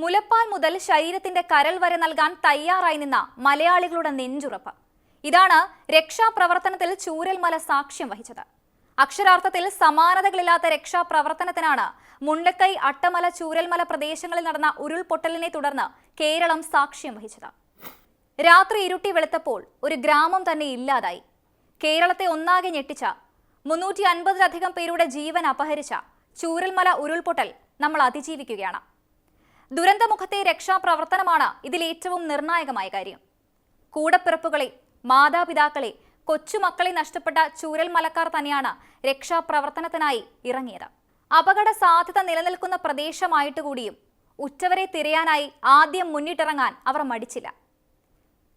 മുലപ്പാൽ മുതൽ ശരീരത്തിന്റെ കരൾ വരെ നൽകാൻ തയ്യാറായി നിന്ന മലയാളികളുടെ നെഞ്ചുറപ്പ്. ഇതാണ് രക്ഷാപ്രവർത്തനത്തിൽ ചൂരൽമല സാക്ഷ്യം വഹിച്ചത്. അക്ഷരാർത്ഥത്തിൽ സമാനതകളില്ലാത്ത രക്ഷാപ്രവർത്തനത്തിനാണ് മുണ്ടക്കൈ അട്ടമല ചൂരൽമല പ്രദേശങ്ങളിൽ നടന്ന ഉരുൾപൊട്ടലിനെ തുടർന്ന് കേരളം സാക്ഷ്യം വഹിച്ചത്. രാത്രി ഇരുട്ടി വെളുത്തപ്പോൾ ഒരു ഗ്രാമം തന്നെ ഇല്ലാതായി. കേരളത്തെ ഒന്നാകെ ഞെട്ടിച്ച മുന്നൂറ്റി അൻപതിലധികം പേരുടെ ജീവൻ അപഹരിച്ച ചൂരൽമല ഉരുൾപൊട്ടൽ നമ്മൾ അതിജീവിക്കുകയാണ്. ദുരന്തമുഖത്തെ രക്ഷാപ്രവർത്തനമാണ് ഇതിൽ ഏറ്റവും നിർണായകമായ കാര്യം. കൂടപ്പിറപ്പുകളെ മാതാപിതാക്കളെ കൊച്ചുമക്കളെ നഷ്ടപ്പെട്ട ചൂരൽ മലക്കാർ തന്നെയാണ് രക്ഷാപ്രവർത്തനത്തിനായി ഇറങ്ങിയത്. അപകട സാധ്യത നിലനിൽക്കുന്ന പ്രദേശമായിട്ട് കൂടിയും ഉറ്റവരെ തിരയാനായി ആദ്യം മുന്നിട്ടിറങ്ങാൻ അവർ മടിച്ചില്ല.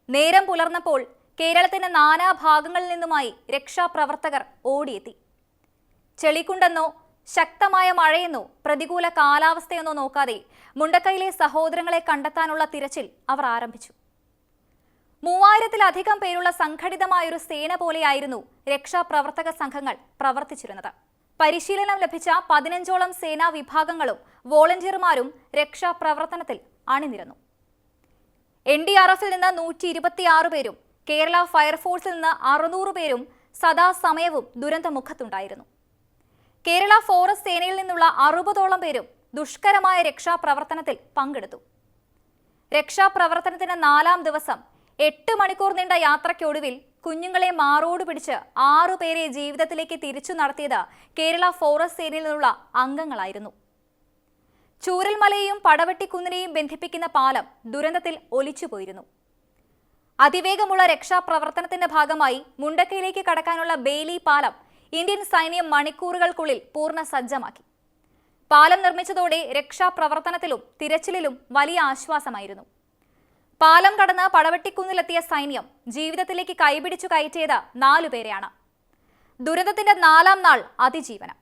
നേരം പുലർന്നപ്പോൾ കേരളത്തിന്റെ നാനാഭാഗങ്ങളിൽ നിന്നുമായി രക്ഷാപ്രവർത്തകർ ഓടിയെത്തി. ചെളിക്കുണ്ടെന്നോ ശക്തമായ മഴയെന്നോ പ്രതികൂല കാലാവസ്ഥയെന്നോ നോക്കാതെ മുണ്ടക്കൈയിലെ സഹോദരങ്ങളെ കണ്ടെത്താനുള്ള തിരച്ചിൽ അവർ ആരംഭിച്ചു. മൂവായിരത്തിലധികം പേരുള്ള സംഘടിതമായൊരു സേന പോലെയായിരുന്നു രക്ഷാപ്രവർത്തക സംഘങ്ങൾ പ്രവർത്തിച്ചിരുന്നത്. പരിശീലനം ലഭിച്ച പതിനഞ്ചോളം സേനാ വിഭാഗങ്ങളും വോളണ്ടിയർമാരും രക്ഷാപ്രവർത്തനത്തിൽ അണിനിരന്നു. എൻ ഡി ആർ എഫിൽ നിന്ന് നൂറ്റി ഇരുപത്തിയാറ് പേരും കേരള ഫയർഫോഴ്സിൽ നിന്ന് അറുന്നൂറ് പേരും സദാസമയവും ദുരന്തമുഖത്തുണ്ടായിരുന്നു. കേരള ഫോറസ്റ്റ് സേനയിൽ നിന്നുള്ള അറുപതോളം പേരും ദുഷ്കരമായ രക്ഷാപ്രവർത്തനത്തിൽ പങ്കെടുത്തു. രക്ഷാപ്രവർത്തനത്തിന് നാലാം ദിവസം എട്ട് മണിക്കൂർ നീണ്ട യാത്രയ്ക്കൊടുവിൽ കുഞ്ഞുങ്ങളെ മാറോട് പിടിച്ച് ആറുപേരെ ജീവിതത്തിലേക്ക് തിരിച്ചു നടത്തിയത് കേരള ഫോറസ്റ്റ് സേനയിൽ നിന്നുള്ള അംഗങ്ങളായിരുന്നു. ചൂരൽമലയെയും പടവെട്ടിക്കുന്നിനെയും ബന്ധിപ്പിക്കുന്ന പാലം ദുരന്തത്തിൽ ഒലിച്ചുപോയിരുന്നു. അതിവേഗമുള്ള രക്ഷാപ്രവർത്തനത്തിന്റെ ഭാഗമായി മുണ്ടക്കയിലേക്ക് കടക്കാനുള്ള ബെയിലി പാലം ഇന്ത്യൻ സൈന്യം മണിക്കൂറുകൾക്കുള്ളിൽ പൂർണ സജ്ജമാക്കി പാലം നിർമ്മിച്ചതോടെ രക്ഷാപ്രവർത്തനത്തിലും തിരച്ചിലിലും വലിയ ആശ്വാസമായിരുന്നു. പാലം കടന്ന് പടവെട്ടിക്കുന്നിലെത്തിയ സൈന്യം ജീവിതത്തിലേക്ക് കൈപിടിച്ചു കയറ്റിയത് നാലുപേരെയാണ് ദുരന്തത്തിന്റെ നാലാം നാൾ അതിജീവനം.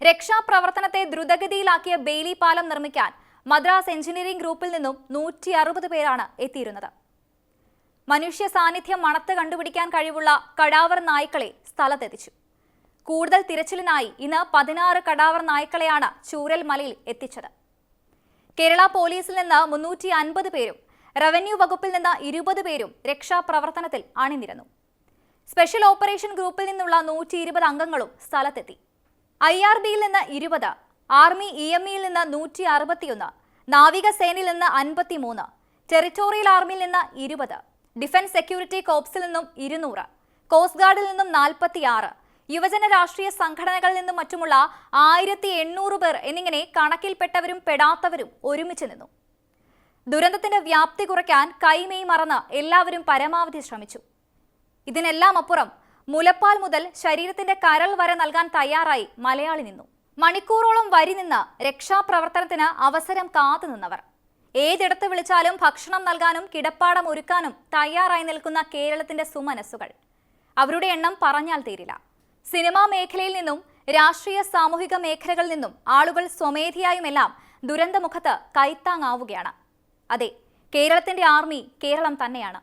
രക്ഷാപ്രവർത്തനത്തെ ദ്രുതഗതിയിലാക്കിയ ബെയിലി പാലം നിർമ്മിക്കാൻ മദ്രാസ് എഞ്ചിനീയറിംഗ് ഗ്രൂപ്പിൽ നിന്നും നൂറ്റി പേരാണ് എത്തിയിരുന്നത്. മനുഷ്യ സാന്നിധ്യം മണത്ത് കണ്ടുപിടിക്കാൻ കഴിവുള്ള കടാവർ നായ്ക്കളെ സ്ഥലത്തെത്തിച്ചു. കൂടുതൽ തിരച്ചിലിനായി ഇന്ന് പതിനാറ് കടാവർ നായ്ക്കളെയാണ് ചൂരൽ മലയിൽ എത്തിച്ചത്. കേരള പോലീസിൽ നിന്ന് മുന്നൂറ്റി അൻപത് പേരും റവന്യൂ വകുപ്പിൽ നിന്ന് ഇരുപത് പേരും രക്ഷാപ്രവർത്തനത്തിൽ അണിനിരന്നു. സ്പെഷ്യൽ ഓപ്പറേഷൻ ഗ്രൂപ്പിൽ നിന്നുള്ള നൂറ്റി ഇരുപത് അംഗങ്ങളും സ്ഥലത്തെത്തി. ഐ ആർ ബിയിൽ നിന്ന് ഇരുപത് ആർമി ഇ എം ഇയിൽ നിന്ന് നൂറ്റി അറുപത്തിയൊന്ന് നാവികസേനയിൽ നിന്ന് അൻപത്തിമൂന്ന് ടെറിറ്റോറിയൽ ആർമിയിൽ നിന്ന് ഇരുപത് ഡിഫൻസ് സെക്യൂരിറ്റി കോപ്സിൽ നിന്നും ഇരുന്നൂറ് കോസ്റ്റ് ഗാർഡിൽ നിന്നും നാൽപ്പത്തിയാറ് യുവജന രാഷ്ട്രീയ സംഘടനകളിൽ നിന്നും മറ്റുമുള്ള ആയിരത്തി എണ്ണൂറ് പേർ എന്നിങ്ങനെ കണക്കിൽപ്പെട്ടവരും പെടാത്തവരും ഒരുമിച്ച് നിന്നു. ദുരന്തത്തിന്റെ വ്യാപ്തി കുറയ്ക്കാൻ കൈമെയ് മറന്ന് എല്ലാവരും പരമാവധി ശ്രമിച്ചു. ഇതിനെല്ലാം അപ്പുറം മുലപ്പാൽ മുതൽ ശരീരത്തിന്റെ കരൾ വരെ നൽകാൻ തയ്യാറായി മലയാളി നിന്നു. മണിക്കൂറോളം വരി നിന്ന് രക്ഷാപ്രവർത്തനത്തിന് അവസരം കാത്തു നിന്നവർ. ഏതിടത്ത് വിളിച്ചാലും ഭക്ഷണം നൽകാനും കിടപ്പാടം ഒരുക്കാനും തയ്യാറായി നിൽക്കുന്ന കേരളത്തിന്റെ സുമനസ്സുകൾ. അവരുടെ എണ്ണം പറഞ്ഞാൽ തീരില്ല. സിനിമാ മേഖലയിൽ നിന്നും രാഷ്ട്രീയ സാമൂഹിക മേഖലകളിൽ നിന്നും ആളുകൾ സ്വമേധിയായുമെല്ലാം ദുരന്തമുഖത്ത് കൈത്താങ്ങാവുകയാണ്. അതെ കേരളത്തിന്റെ ആർമി കേരളം തന്നെയാണ്.